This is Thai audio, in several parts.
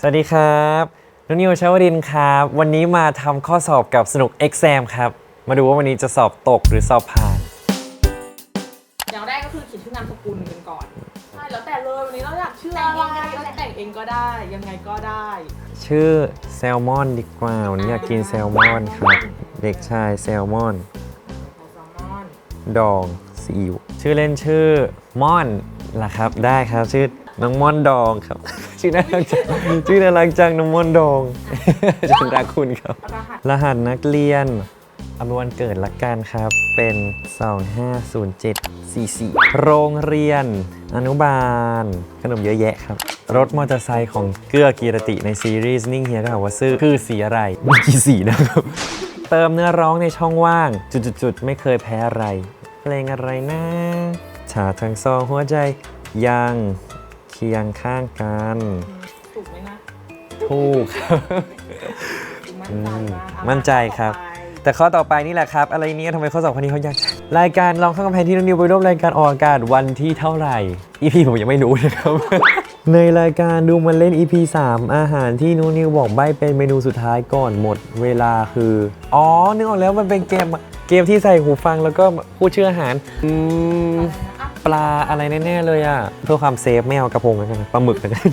สวัสดีครับนุนิวชาวรินทร์ครับ วันนี้มาทำข้อสอบกับสนุก Exam ครับ มาดูว่าวันนี้จะสอบตกหรือสอบผ่าน อย่างแรกก็คือเขียนชื่อนามสกุลกันก่อน ใช่ แล้วแต่เลยวันนี้เราอยากชื่ออะไรเราแต่งเองก็ได้ ยังไงก็ได้ ชื่อแซลมอนดีกว่า วันนี้อยากกินแซลมอนครับ เด็กชายแซลมอนโอแซลมอน ดองซีอิ๊วชื่อเล่นชื่อม่อนล่ะครับ ได้ครับ ชื่อน้องม่อนดองครับ ชื่อน่ารักจังชื่อน่ารักจังน้องม่อนดองจันรักคุณครับ รหัสรหัสนักเรียนเอาเป็นวันเกิดละกันครับ เป็น 250744 โรงเรียน อนุบาล ขนมเยอะแยะครับ รถมอเตอร์ไซค์ของเกื้อกีรติในซีรีส์นิ่งเฮียก็ถามว่าซื้อคือสีอะไรมีกี่สีนะครับ เติมเนื้อร้องในช่องว่าง จุดๆ ๆ ไม่เคยแพ้อะไร เพลงอะไรนะชาทั้งสองหัวใจยังเคียงข้างกัน ถูกไหมนะถูกครับ มั่นใจมากมั่นใจครับ ต่อไป แต่ข้อต่อไปนี่แหละครับ อะไรเนี้ยทำไมข้อสอบคนนี้เขายากจังรายการลองข้างกำแพงที่น้องนิวไปร่วมรายการออกอากาศวันที่เท่าไหร่ EP ผมยังไม่รู้นะครับ ในรายการดูมันเล่น EP 3 อาหารที่น้องนิวบอกใบเป็นเมนูสุดท้ายก่อนหมดเวลาคือ อ๋อนึกออกแล้วมันเป็นเกมเกมที่ใส่หูฟังแล้วก็พูดชื่ออาหารอืมอะ ปลาอะไรแน่ๆเลยอะเพื่อความเซฟไม่เอากระพงแล้วกันนะปลาหมึกแล้วกัน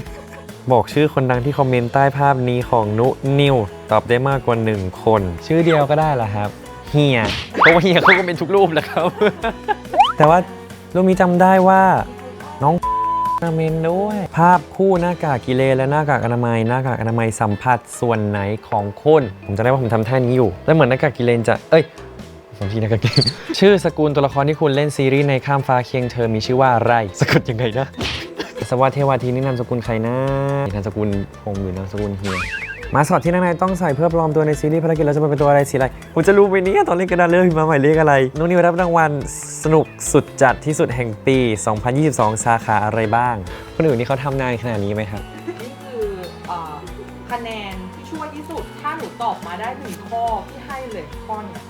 บอกชื่อคนดังที่คอมเมนต์ใต้ภาพนี้ของนุนิวตอบได้มากกว่าหนึ่งคน ชื่อเดียวก็ได้เหรอครับเฮียเพราะว่าเฮียเขาก็เป็นทุกรูปแหละครับ แต่ว่ารูปนี้จำได้ว่าน้องคอมเมนต์ด้วย ภาพคู่หน้ากากกิเลนและหน้ากากอนามัยหน้ากากอนามัยสัมผัสส่วนไหนของคน ผมจะได้ว่าผมทำท่านี้อยู่ แล้วเหมือนหน้ากากกิเลนจะเอ้ย ผมที่นักกางเกงชื่อสกุลตัวละครที่คุณเล่นซีรีส์ในข้ามฟ้าเคียงเธอมีชื่อว่าอะไรสะกดยังไงนะสวัสดิ์เทวาทีนี่นามสกุลใครนะนามสกุลพงษ์หรือนามสกุลเฮียมาสคอตที่นักนายต้องใส่เพื่อปลอมตัวในซีรีส์ภารกิจเราจะเป็นตัวอะไรสีอะไรผมจะรู้ไหมเนี่ยตอนเล่นกระดานเลือกมาใหม่เลขอะไรนุ้นนิวรับรางวัลสนุกสุดจัดที่สุดแห่งปี 2022 สาขาอะไรบ้าง คนอื่นนี่เขาทำนานขนาดนี้ไหมครับนี่คือเอ่อคะแนนที่ช่วยที่สุด ถ้าหนูตอบมาได้หนึ่งข้อพี่ให้เลยข้อเนี้ย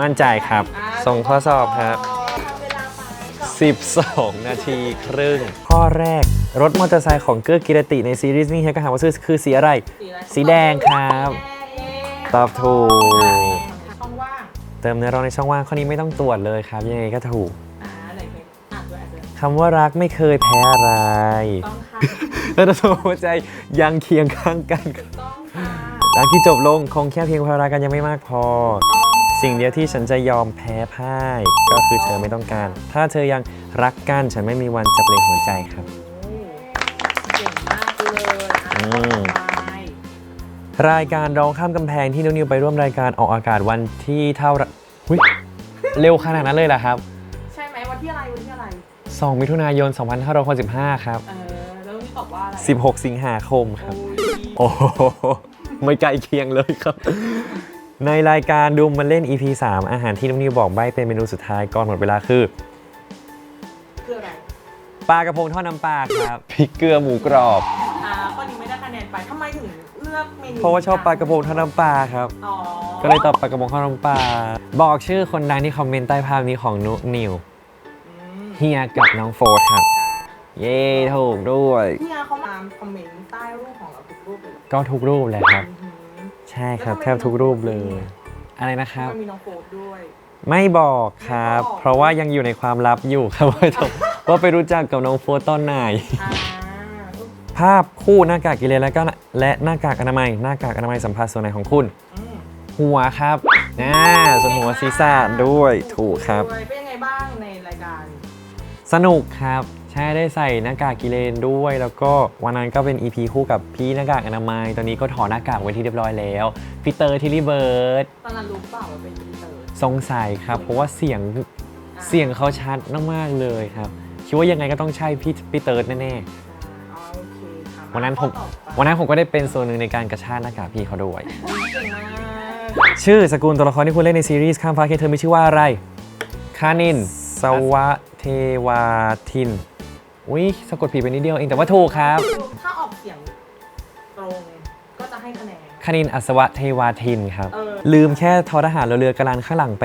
มั่นใจครับอ่าส่งข้อสอบครับทำเวลาไปก่อน12 นาทีครึ่ง ข้อแรกรถมอเตอร์ไซค์ของเกื้อกิรติในซีรีส์นี่เฮียก็ถามว่าซื้อคือสีอะไร สีอะไรสีแดงครับเย้ตอบถูก ช่องว่างเติมเนื้อร้องในช่องว่างข้อนี้ไม่ต้องตรวจเลยครับ ยังไงก็ถูกอ่าไหนเพลงอ่านด้วยอ่านด้วยคำว่ารักไม่เคยแพ้อะไร ต้องค่ะแล้วตัวหัวใจยังเคียงข้างกัน ต้องค่ะรักที่จบลงคงแค่เพียงเพราะรักกันยังไม่มากพอต้อง สิ่งเดียวที่ฉันจะยอมแพ้พ่าย ก็คือเธอไม่ต้องการ ถ้าเธอยังรักกันฉันไม่มีวันจะเปลี่ยนหัวใจครับโอ้เก่งมากเลยอือะมต่อไปรายการร้องข้ามกำแพงที่นุนิวไปร่วมรายการออกอากาศวันที่เท่าไหรหุยเร็วขนาดนั้นเลยเหรอครับ ใช่ไหมวันที่อะไรวันที่อะไร 2 มิถุนายน 2565 ครับ เออแล้วนี่ตอบว่าอะไร16 สิงหาคมครับ โอ้ยโอ้โหไม่ไกลเคียงเลยครับ ในรายการดูมันเล่น EP 3 อาหารที่นุนิวบอกใบเป็นเมนูสุดท้ายก่อนหมดเวลาคือคืออะไรปลากระพงทอดน้ำปลาครับ พริกเกลือหมูกรอบ อ่าข้อนี้ไม่ได้คะแนนไปทำไมถึงเลือกเมนูเพราะว่าชอบปลากระพงทอดน้ำปลาครับ อ๋อก็เลยตอบปลากระพงทอดน้ำปลาบอกชื่อคนดังที่คอมเมนต์ใต้ภาพนี้ของนุนิวอืมเฮียกับน้องโฟร์ครับ เย้ถูกด้วยพี่อาเขามาคอมเมนต์ใต้รูปของเราทุกรูปเลยเหรอก็ทุกรูปแหละครับ อือหือ ใช่ครับแล้วทำไมแทบทุกรูปเลย อะไรนะครับ มันมีน้องโฟดด้วย ไม่บอกครับ ไม่บอก เพราะว่ายังอยู่ในความลับอยู่ครับว่าจะว่าไปรู้จักกับน้องโฟร์ตอนไหน อ่าภาพคู่หน้ากากกิเลนแล้วก็และหน้ากากอนามัย หน้ากากอนามัยสัมผัสส่วนไหนของคุณ อืมหัวครับน่าส่วนหัวศีรษะด้วยถูกครับ ด้วยเป็นยังไงบ้างในรายการ สนุกครับใช่ได้ใส่หน้ากากกิเลนด้วย แล้วก็วันนั้นก็เป็น EP คู่กับพี่หน้ากากอนามัย ตอนนี้ก็ถอดหน้ากากไว้ที่เรียบร้อยแล้วพี่เตอร์ทิลลี่เบิร์ดตอนนั้นรู้เปล่าว่าเป็นพีเตอร์สงสัยครับ เพราะว่าเสียงเสียงเขาชัดมากๆเลยครับ คิดว่ายังไงก็ต้องใช่พี่พี่เติร์ดแน่อ๋อโอเคค่ะๆวันนั้นผมข้อต่อไปวันนั้นผมก็ได้เป็นส่วนหนึ่งในการกระชากหน้ากากพี่เขาด้วยเก่งมากชื่อสกุลตัวละครที่คุณเล่นในซีรีส์ข้ามฟ้าเคียงเธอมีชื่อว่าอะไรคานินสวะเทวาทิน อุ้ยสะกดผิดไปนิดเดียวเองแต่ว่าถูกครับ ถ้าออกเสียงตรงก็จะให้คะแนนคานินอัศวะเทวาทินครับ เออ ลืมแค่ทอทหารเรือเรือกระลานข้างหลังไป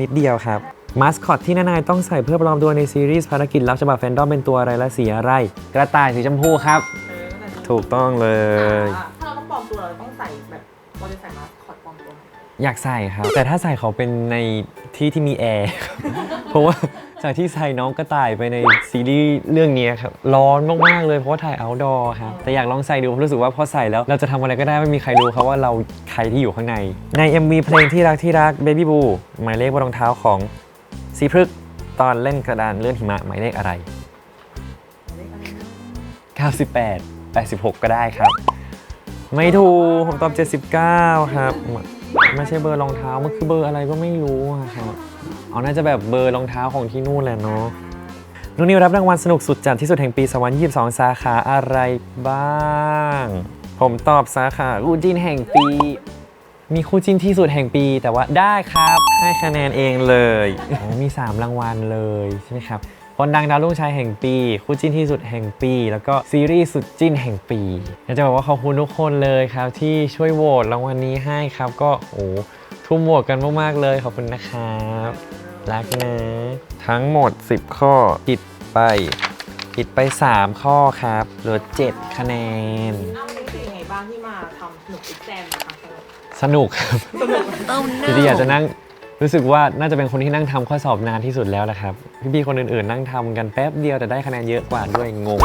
นิดเดียวครับ มาสคอตที่นานายต้องใส่เพื่อปลอมตัวในซีรีส์ภารกิจรับฉบับแฟนดอมเป็นตัวอะไรและสีอะไร กระต่ายสีชมพูครับ เออถูกต้องเลย อ่าถ้าเราต้องปลอมตัวเราต้องใส่แบบเราจะใส่มาสคอตปลอมตัวไหมอยากใส่ครับ แต่ถ้าใส่เขาเป็นในที่ที่มีแอร์ครับเพราะว่า จากที่ใส่น้องกระต่ายไปในซีรีส์เรื่องนี้ครับ ร้อนมาก ๆ เลยเพราะว่าถ่าย outdoor ครับ แต่อยากลองใส่ดูเพราะรู้สึกว่าพอใส่แล้ว เราจะทำอะไรก็ได้ไม่มีใครรู้ครับว่าเราใครที่อยู่ข้างใน ใน MV เพลงที่รักที่รัก Baby Boo หมายเลขบนรองเท้าของสีพฤกษ์ตอนเล่นกระดานเลื่อนหิมะหมายเลขอะไร 98 86 ก็ได้ครับ ไม่ถูกผมตอบ 79 ครับ ไม่ใช่เบอร์รองเท้า มันคือเบอร์อะไรก็ไม่รู้อะครับเอาน่าจะแบบเบอร์รองเท้าของที่นู่นแหละเนาะนุนนิวรับรางวัลสนุกสุดจัดที่สุดแห่งปี 2022 สาขาอะไรบ้าง ผมตอบสาขาคู่จิ้นแห่งปี มีคู่จิ้นที่สุดแห่งปีแต่ว่าได้ครับ ให้คะแนนเองเลยอ๋อมี 3 รางวัลเลยใช่ไหมครับ คนดังดาวรุ่งชายแห่งปี คู่จิ้นที่สุดแห่งปี แล้วก็ซีรีส์สุดจิ้นแห่งปีอยากจะบอกว่าขอบคุณทุกคนเลยครับที่ช่วยโหวตรางวัลนี้ให้ครับ ก็โอ้ทุ่มโหวตกันมากๆเลยขอบคุณนะครับรักนะทั้งหมด 10 ข้อผิดไปผิดไป 3 ข้อครับเหลือ 7 คะแนนอ้าวรู้สึกยังไงบ้างที่มาทำสนุกอีกแซมนะคะสนุกครับจริงๆอยากจะนั่ง รู้สึกว่าน่าจะเป็นคนที่นั่งทำข้อสอบนานที่สุดแล้วแหละครับ พี่ๆคนอื่นๆ นั่งทำกันแป๊บเดียวแต่ได้คะแนนเยอะกว่าด้วยงง